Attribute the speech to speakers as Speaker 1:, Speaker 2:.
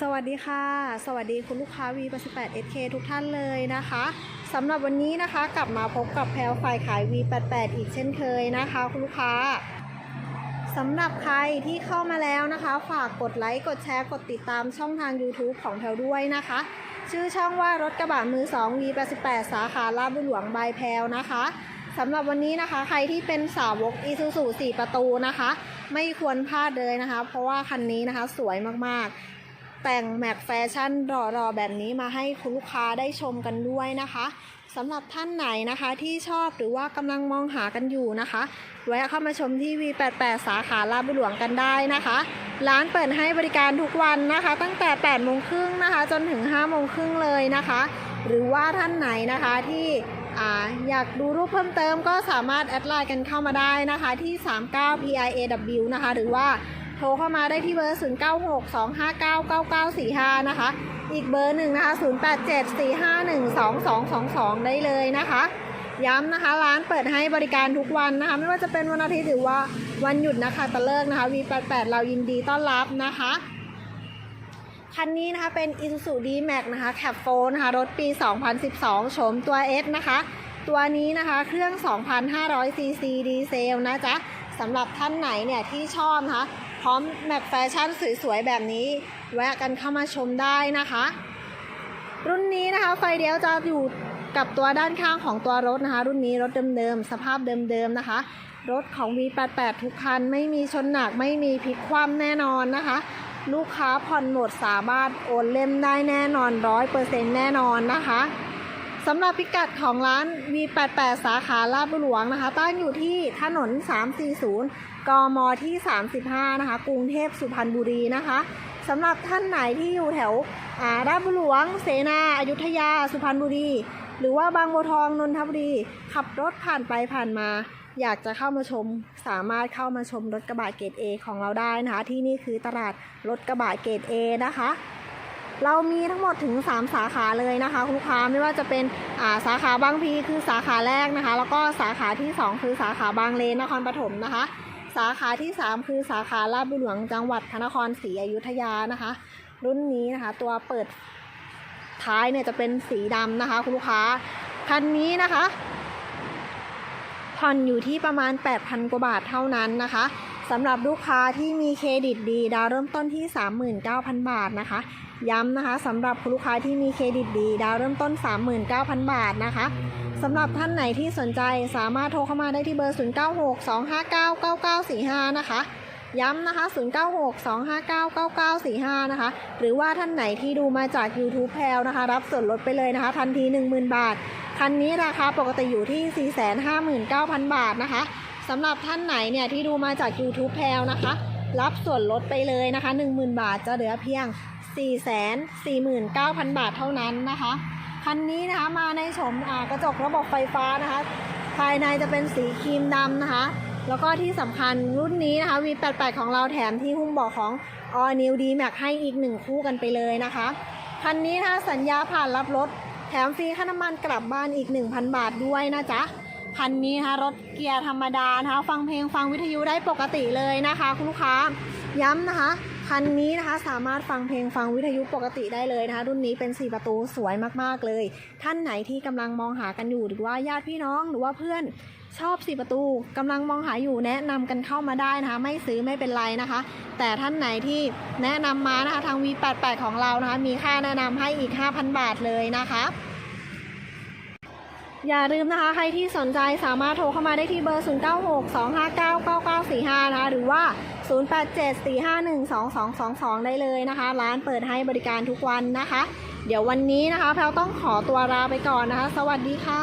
Speaker 1: สวัสดีค่ะ สวัสดีคุณลูกค้า V88 SK ทุกท่านเลยนะคะสำหรับวันนี้นะคะกลับมาพบกับแพลวฝ่ายขาย V88 อีกเช่นเคยนะคะ คุณลูกค้าสำหรับใครที่เข้ามาแล้วนะคะ ฝากกดไลค์กดแชร์กดติดตามช่องทาง YouTube ของแพลวด้วยนะคะ ชื่อช่องว่ารถกระบะมือ 2 V88 สาขาลาดบุญหลวงบายแพลวนะคะสำหรับวันนี้นะคะ ใครที่เป็นสาวก Isuzu 4ประตูนะคะ ไม่ควรพลาดเลยนะคะ เพราะว่าคันนี้นะคะสวยมากๆ แต่งแม็กแฟชั่นรอๆแบบนี้มาให้คุณลูกค้าได้ชมกันด้วยนะคะสำหรับท่านไหนนะคะที่ชอบหรือว่ากำลังมองหากันอยู่นะคะแวะเข้ามาชมที่ V88 สาขาลาดบุหลวงกันได้นะคะ ร้านเปิดให้บริการทุกวันนะคะ ตั้งแต่8โมงครึ่งนะคะ จนถึง5โมงครึ่งเลยนะคะ หรือว่าท่านไหนนะคะที่ออยากดูรูปเพิ่มเติมก็สามารถแอดไลน์กันเข้ามาได้นะคะที่ 39 PIAW นะคะ หรือว่า โทรเข้ามาได้ที่เบอร์ 0962599945 นะคะ อีกเบอร์หนึ่งนะคะ 0874512222 ได้เลยนะคะ ย้ำนะคะ ร้านเปิดให้บริการทุกวันนะคะ ไม่ว่าจะเป็นวันอาทิตย์หรือว่าวันหยุดนะคะตะเลิกนะคะ V88 เรายินดีต้อนรับนะคะคันนี้นะคะเป็น Isuzu D-Max นะคะแคปโฟนะคะ รถปี 2012 โฉมตัว S นะคะ ตัวนี้นะคะเครื่อง 2,500ซีซีดีเซลนะจ๊ะสำหรับท่านไหนเนี่ยที่ชอบนะคะ พร้อมแม็กแฟชั่นสวยๆแบบนี้ แวะกันเข้ามาชมได้นะคะ รุ่นนี้นะคะไฟเดียวจะอยู่กับตัวด้านข้างของตัวรถนะคะ รุ่นนี้รถเดิมๆสภาพเดิมๆนะคะ รถของ V88 ทุกคันไม่มีชนหนักไม่มีพลิกคว่ำแน่นอนนะคะ ลูกค้าผ่อนหมดสามารถโอนเล่มได้แน่นอนร้อยเปอร์เซ็นต์แน่นอนนะคะ สำหรับพิกัดของร้าน V88 สาขาลาดบุหลวงนะคะ ตั้งอยู่ที่ถนน 340 กมที่ 35 นะคะ กรุงเทพสุพรรณบุรีนะคะสำหรับท่านไหนที่อยู่แถวาลาดบุหลวง เสนาอยุธยา สุพรรณบุรี หรือว่าบางบัวทอง นนทบุรี ขับรถผ่านไปผ่านมา อยากจะเข้ามาชม สามารถเข้ามาชมรถกระบะเกรด A ของเราได้นะคะ ที่นี่คือตลาดรถกระบะเกรด A นะคะ เรามีทั้งหมดถึง 3 สาขาเลยนะคะคุณลูกค้าไม่ว่าจะเป็นาสาขาบางพีคือสาขาแรกนะคะ แล้วก็สาขาที่ 2 คือสาขาบางเลนนครปฐมนะคะ สาขาที่ 3 คือสาขาลาดบุญหลวงจังหวัดพระนครศรีอยุธยานะคะ รุ่นนี้นะคะตัวเปิดท้ายเนี่ยจะเป็นสีดำนะคะคุณลูกค้าคันนี้นะคะผ่อนอยู่ที่ประมาณ 8,000 กว่าบาทเท่านั้นนะคะ สำหรับลูกค้าที่มีเครดิตดีดาวเริ่มต้นที่ 39,000 บาทนะคะ ย้ำนะคะสำหรับคุณลูกค้าที่มีเครดิตดีดาวเริ่มต้น 39,000 บาทนะคะสำหรับท่านไหนที่สนใจสามารถโทรเข้ามาได้ที่เบอร์ 0962599945 นะคะ ย้ำนะคะ 0962599945 นะคะ หรือว่าท่านไหนที่ดูมาจาก YouTube แพลนะคะ รับส่วนลดไปเลยนะคะ ทันที 10,000 บาท คันนี้ราคาปกติอยู่ที่ 459,000 บาทนะคะ สำหรับท่านไหนเนี่ยที่ดูมาจาก YouTube แพลวนะคะ รับส่วนลดไปเลยนะคะ 10,000 บาทจะเหลือเพียง 449,000 บาทเท่านั้นนะคะ คันนี้นะคะมาในโฉมกระจกระบบไฟฟ้านะคะ ภายในจะเป็นสีครีมดำนะคะ แล้วก็ที่สำคัญรุ่นนี้นะคะ V88 ของเราแถมที่หุ้มเบาะของ All New D Max ให้อีกหนึ่งคู่กันไปเลยนะคะ คันนี้นะคะสัญญาผ่านรับรถแถมฟรีค่าน้ำมันกลับบ้านอีก 1,000 บาทด้วยนะจ๊ะ คันนี้นะคะรถเกียร์ธรรมดานะคะฟังเพลงฟังวิทยุได้ปกติเลยนะคะ คุณลูกค้าย้ำนะคะคันนี้นะคะสามารถฟังเพลงฟังวิทยุปกติได้เลยนะคะรุ่นนี้เป็น 4 ประตูสวยมากๆเลย ท่านไหนที่กำลังมองหากันอยู่หรือว่าญาติพี่น้องหรือว่าเพื่อนชอบ4ประตูกำลังมองหาอยู่แนะนำกันเข้ามาได้นะคะ ไม่ซื้อไม่เป็นไรนะคะ แต่ท่านไหนที่แนะนำมานะคะทาง V88 ของเรานะคะมีค่าแนะนำให้อีก 5,000 บาทเลยนะคะ อย่าลืมนะคะ ใครที่สนใจสามารถโทรเข้ามาได้ที่เบอร์ 0962599945 นะคะ หรือว่า 0874512222 ได้เลยนะคะ ร้านเปิดให้บริการทุกวันนะคะ เดี๋ยววันนี้นะคะแพลวต้องขอตัวลาไปก่อนนะคะ สวัสดีค่ะ